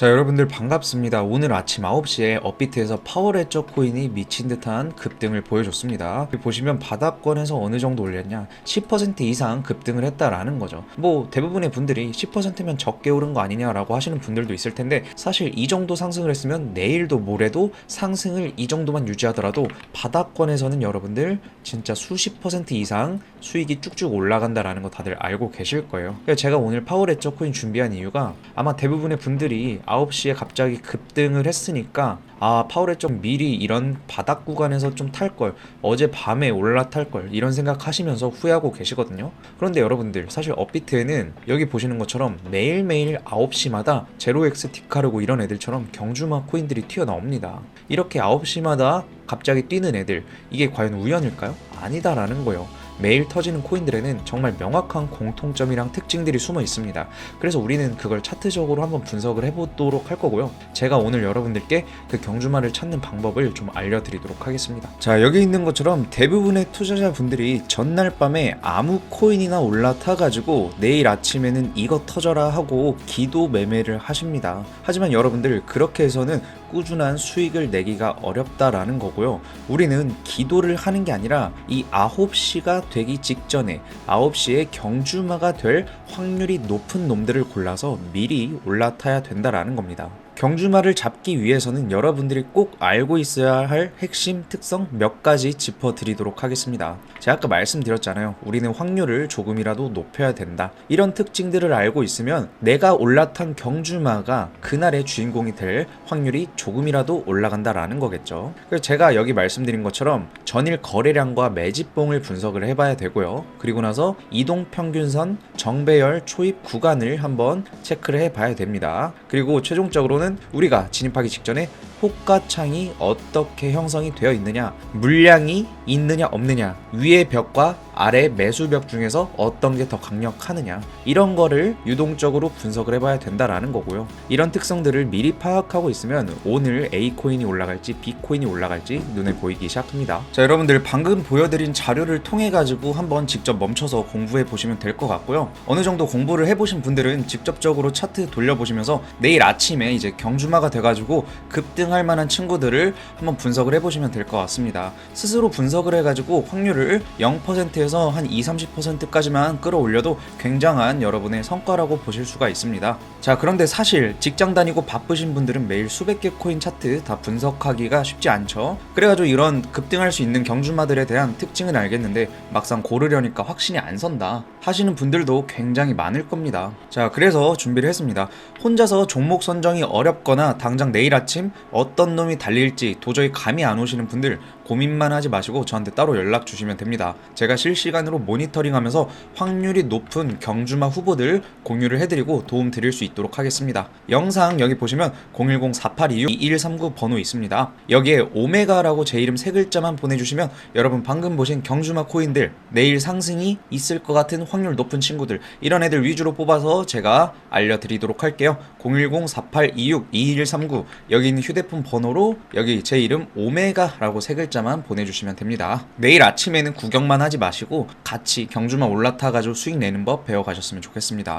자 여러분들 반갑습니다. 오늘 아침 9시에 업비트에서 파워레저 코인이 미친 듯한 급등을 보여줬습니다. 보시면 바닥권에서 어느 정도 올렸냐 10% 이상 급등을 했다라는 거죠. 뭐 대부분의 분들이 10%면 적게 오른 거 아니냐라고 하시는 분들도 있을 텐데 사실 이 정도 상승을 했으면 내일도 모레도 상승을 이 정도만 유지하더라도 바닥권에서는 여러분들 진짜 수십 퍼센트 이상 수익이 쭉쭉 올라간다라는 거 다들 알고 계실 거예요. 제가 오늘 파워레저 코인 준비한 이유가 아마 대부분의 분들이 9시에 갑자기 급등을 했으니까 아 파워레저 미리 이런 바닥 구간에서 좀 탈 걸 어제 밤에 올라탈 걸 이런 생각하시면서 후회하고 계시거든요. 그런데 여러분들 사실 업비트에는 여기 보시는 것처럼 매일매일 9시마다 제로엑스 티카르고 이런 애들처럼 경주마 코인들이 튀어나옵니다. 이렇게 9시마다 갑자기 뛰는 애들 이게 과연 우연일까요? 아니다라는 거예요. 매일 터지는 코인들에는 정말 명확한 공통점이랑 특징들이 숨어 있습니다. 그래서 우리는 그걸 차트적으로 한번 분석을 해보도록 할 거고요. 제가 오늘 여러분들께 그 경주마를 찾는 방법을 좀 알려드리도록 하겠습니다. 자, 여기 있는 것처럼 대부분의 투자자분들이 전날 밤에 아무 코인이나 올라타가지고 내일 아침에는 이거 터져라 하고 기도 매매를 하십니다. 하지만 여러분들 그렇게 해서는 꾸준한 수익을 내기가 어렵다라는 거고요. 우리는 기도를 하는 게 아니라 이 9시가 되기 직전에 9시에 경주마가 될 확률이 높은 놈들을 골라서 미리 올라타야 된다라는 겁니다. 경주마를 잡기 위해서는 여러분들이 꼭 알고 있어야 할 핵심 특성 몇 가지 짚어드리도록 하겠습니다. 제가 아까 말씀드렸잖아요. 우리는 확률을 조금이라도 높여야 된다. 이런 특징들을 알고 있으면 내가 올라탄 경주마가 그날의 주인공이 될 확률이 조금이라도 올라간다라는 거겠죠. 그래서 제가 여기 말씀드린 것처럼 전일 거래량과 매집봉을 분석을 해봐야 되고요. 그리고 나서 이동 평균선 정배열 초입 구간을 한번 체크를 해봐야 됩니다. 그리고 최종적으로는 우리가 진입하기 직전에 호가창이 어떻게 형성이 되어 있느냐, 물량이 있느냐 없느냐, 위의 벽과 아래 매수벽 중에서 어떤 게 더 강력하느냐 이런 거를 유동적으로 분석을 해봐야 된다라는 거고요. 이런 특성들을 미리 파악하고 있으면 오늘 A 코인이 올라갈지 B 코인이 올라갈지 눈에 보이기 시작합니다. 자 여러분들 방금 보여드린 자료를 통해 가지고 한번 직접 멈춰서 공부해 보시면 될 것 같고요. 어느 정도 공부를 해보신 분들은 직접적으로 차트 돌려보시면서 내일 아침에 이제 경주마가 돼가지고 급등 할 만한 친구들을 한번 분석을 해보시면 될 것 같습니다. 스스로 분석을 해가지고 확률을 0%에서 한 2, 30%까지만 끌어올려도 굉장한 여러분의 성과라고 보실 수가 있습니다. 자, 그런데 사실 직장 다니고 바쁘신 분들은 매일 수백 개 코인 차트 다 분석하기가 쉽지 않죠. 그래가지고 이런 급등할 수 있는 경주마들에 대한 특징은 알겠는데 막상 고르려니까 확신이 안 선다 하시는 분들도 굉장히 많을 겁니다. 자, 그래서 준비를 했습니다. 혼자서 종목 선정이 어렵거나 당장 내일 아침 어떤 놈이 달릴지 도저히 감이 안 오시는 분들 고민만 하지 마시고 저한테 따로 연락 주시면 됩니다. 제가 실시간으로 모니터링 하면서 확률이 높은 경주마 후보들 공유를 해드리고 도움 드릴 수 있도록 하겠습니다. 영상 여기 보시면 010-4826-2139 번호 있습니다. 여기에 오메가라고 제 이름 세 글자만 보내주시면 여러분 방금 보신 경주마 코인들 내일 상승이 있을 것 같은 확률 높은 친구들 이런 애들 위주로 뽑아서 제가 알려드리도록 할게요. 010-4826-2139 여기 있는 휴대폰 번호로 여기 제 이름 오메가라고 세 글자 만 보내주시면 됩니다. 내일 아침에는 구경만 하지 마시고 같이 경주마 올라타가지고 수익 내는 법 배워가셨으면 좋겠습니다.